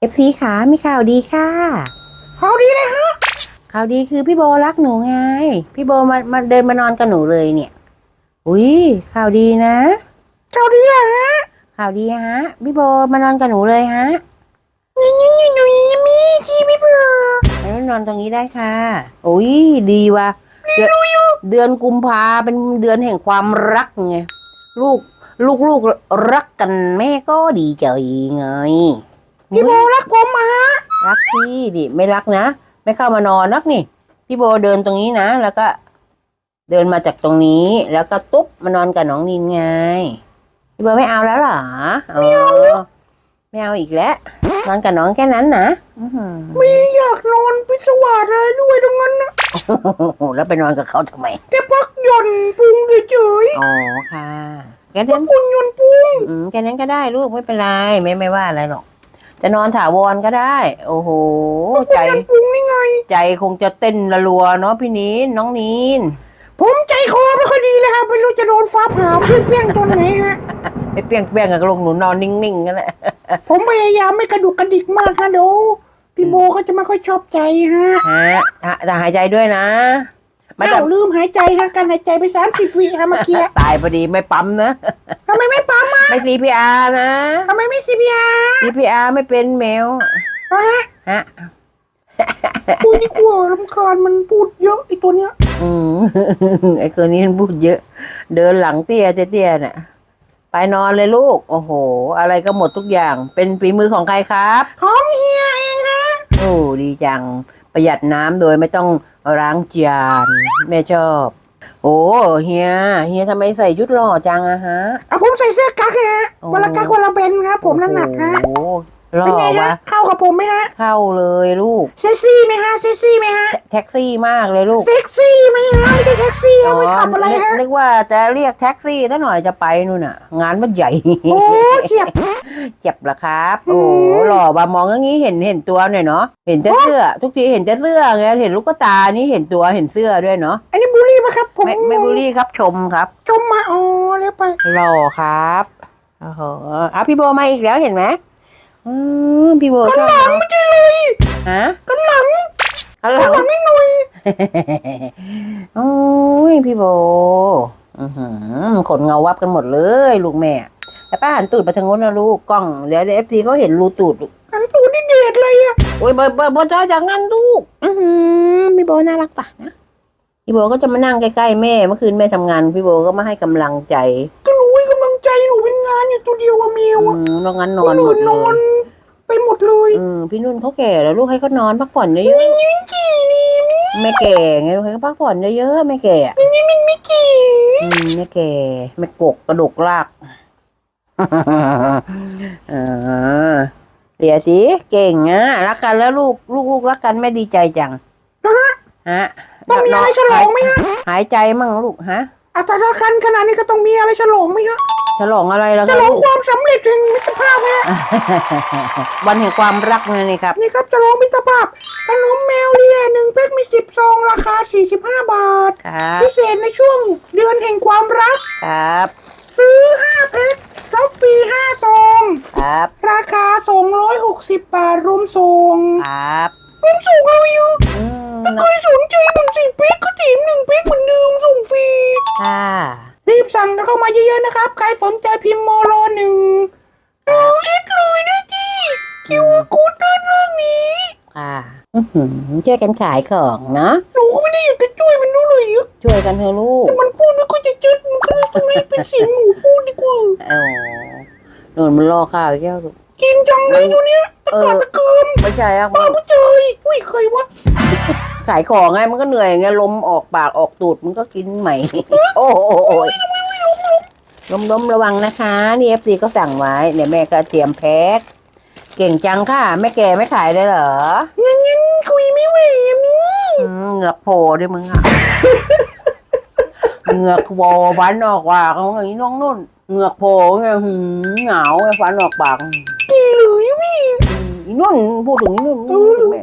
เอฟซีขามีข่าวดีค่ะข่าวดีเลยฮะข่าวดีคือพี่โบรักหนูไง พี่โบมามาเดินมานอนกับหนูเลยเนี่ย อุ้ยข่าวดีนะข่าวดีอะฮะข่าวดีฮะพี่โบมานอนกับหนูเลยฮะนี่นี่นี่หนูยังมีที่พี่เบื่อแล้วนอนตรงนี้ได้ค่ะอุ้ยดีว่ะเดือนเดือนกุมภาเป็นเดือนแห่งความรักไงลูกลูกลูกรักกันแม่ก็ดีใจไง พี่โบรักผมมาฮะรักพี่ดิไม่รักนะไม่เข้ามานอนนักนี่ พี่โบเดินตรงนี้นะ แล้วก็ เดินมาจากตรงนี้ แล้วก็ตุ๊บมานอนกับน้องนินไง พี่โบไม่เอาแล้วเหรอไม่เอาไม่เอาอีกแล้วนอนกับน้องแค่นั้นนะอื้อหือไม่อยากนอนพิศวาสอะไรด้วยทั้งนั้นนะโอ้โหแล้วไปนอนกับเขาทำไมแค่พักหย่อนพุงเฉยอ๋อค่ะแค่นั้นๆคุณหย่อนพุงอืมแค่นั้นก็ได้ลูกไม่เป็นไรไม่ไม่ว่าอะไรหรอก จะนอนถาวรก็ได้ โอ้โห ใจหย่อนพุงนี่ไง ใจคงจะเต้นระรัวเนาะพี่นีนน้องนีน ผมใจคอไม่ค่อยดีเลยครับไม่รู้จะโดนฟ้าผ่าเปี้ยงเปี้ยงๆตอนไหนฮะไม่เปรี้ยงเปรี้ยงกับลูกหนูนอนนิ่งๆกันแหละผมพยายามไม่กระดุกกระดิกมากนะเดี๋ยวพี่โบก็จะไม่ค่อยชอบใจฮะฮะฮะแต่หายใจด้วยนะไม่ไม่ต้ต้อองงลืมหายใจฮะการหายใจไปสามสิบวิฮะเมื่อกี้ตายพอดีไม่ปั๊มนะทำไมไม่ปั๊มอะ ไม่ CPR นะ ทำไมไม่ซีพีอาร์ CPR ไม่เป็นแมวฮะฮะพูดดีกว่าลำคาญมันพูดเยอะไอตัวเนี้ย อืม ไอ้คนนี้มันพูดเยอะ เดินหลังเตี้ยเตี้ยๆน่ะ ไปนอนเลยลูก โอ้โห อะไรก็หมดทุกอย่าง เป็นฝีมือของใครครับของเฮียเองฮะโอ้ดีจัง ประหยัดน้ำโดยไม่ต้องล้างจานแม่ชอบ โอ้เฮียเฮียทำไมใส่ชุดหล่อจังอะฮะเอาผมใส่เสื้อกั๊กฮะโอ้วันละกั๊กวันละเบนครับ ผมน้ำหนักฮะโอ้ โหหล่เป็นไงอฮะวะเข้ากับผมไหมฮะเข้าเลยลูก เซ็กซี่ไหมฮะเซ็กซี่ไหมฮะแท็กซี่มากเลยลูกเซ็กซี่ไหมฮะไม่ใช่แท็กซี่ฮะไม่ขับอะไรนึกฮะนึกว่าจะเรียกแท็กซี่ซะหน่อยจะไปนู่นน่ะ งานมันใหญ่ โอ้เฉียบ เจ็บละครับอืโอ้มหล่อว่ามองอย่างนี้เห็นเห็นตัวหน่อยเนาะ เห็นแต่เสื้อ ทุกทีเห็นแต่เสื้อไง เห็นลูกตา นี่เห็นตัว เห็นเสื้อด้วยเนาะ อันนี้บูลลี่ปะครับผมไม่ไม่บุรี่ครับชมครับ จมมาอ๋อแล้วไป หล่อครับ โอ้โหเอาพี่โบมาอีกแล้วเห็นไหม อืมพี่โบชอบหลังเนาะไม่ใช่เลยฮะกันหลังข้างหกัลันงหลังไม่หน่อยโอ้ยพี่โบอื้อหือขนเงาวับกันหมดเลย ลูกแม่ แต่ป้าหันตูดไปทางโน้นนะลูกกล้องเดี๋ยวเอฟซีเขาเห็นรูตูดลูกอันตูนี่เดือดเลยอะโอ้ยเบอร์เบอร์เบอร์จอยจากงั้นลูกอือหือพี่โบน่ารักปะนะพี่โบก็จะมานั่งใกล้ๆแม่เมื่อคืนแม่ทำงานพี่โบก็มาให้กำลังใจก็รู้ให้กำลังใจหนูเป็นงานอยู่ตัวเดียวอะเมียวอือะมแล้วงั้นนคอนนหมอื่ดนเลนอนยไปหมด เลยอืมพี่นุ่นเขาแก่แล้วลูกให้เขานอนพักผ่อนเยอะนี่นี่กี่นี่นี่ๆแม่แก่ไงลูกให้เขาพักผ่อนเยอะๆแม่แก่นี่มันไม่กี่อืมแม่แก่แม่กกกระดกลาก เออเดี๋ยวสิเก่งนะรักกันแล้วลูกลูกลูกรักกันแม่ดีใจจังนะฮะฮะต้องมีอะไรฉลองไหมฮะ หายใจมั่งลูกฮะ อัตราคันขนาดนี้ก็ต้องมีอะไรฉลองไหมฮะฉลองอะไรแล้วฉครับลองลูก ความสำเร็จแห่งมิตรภาพฮะ วันแห่งความรักไงนี่ครับ นี่ครับฉลองมิตรภาพขนมแมวเลียหนึ่งแพ็คมีสิบซองราคา 45 บาท ครับ พิเศษในช่วงเดือนแห่งความรัก ครับ ซื้อ 5 แพ็ครับฟรี5ซอง ครับ ราคา 260 บาทรวมส่ง ครับ รวมส่งเลยอะอืมถ้าใครสนใจมันสิแพ็คก็แถมหนึ่งแพ็คเหมือนเดิมส่งฟรีค่ะรีบสั่งกันเข้ามาเยอะๆนะครับ ใครสนใจพิมพ์โมโลหนึ่งรอเอ็ดเลยนะจีคิวกูดด้านล่างนี้ค่ะอื้อหือช่วยกันขายของนะหนูก็ไม่ได้อยากจะช่วยมันด้วยเลยอะช่วยกันเถอะลูกแต่มันพูดไม่ค่อยจะจึดมันก็เลยต้องให้เป็นเสียงหนูพูดดีกว่าเออหนุนมันรอข้าวอีกแล้วลูกกิน จังเลยตัวเนี้ยตะเออกาตะเกินไม่ใช่อะป้าไม่เจออุ้ยเคยวะขายของไงมันก็เหนื่อยไงลมออกปากออกตูดมันก็กินใหม่ โอ้โหโอ้ยล้มล้มๆระวังนะคะนี่เอฟซีก็สั่งไว้เดี๋ยวแม่ก็เตรียมแพ็คเก่งจังค่ะแม่แก่ไม่ขายเลยเหรองั้นงั้นคุยไม่ไหวอะมี่อืมเหงือกโผล่ด้วยมึงอะเหงือกโผล่ฟันออกปากของไอ้น้องนุ่นเหงือกโผล่ไงหืมเหงาไงฟันออกปากกี่ เลยอะมี่อืมอีนุ่นพูดถึงอีนุ่นพูดถึงแม่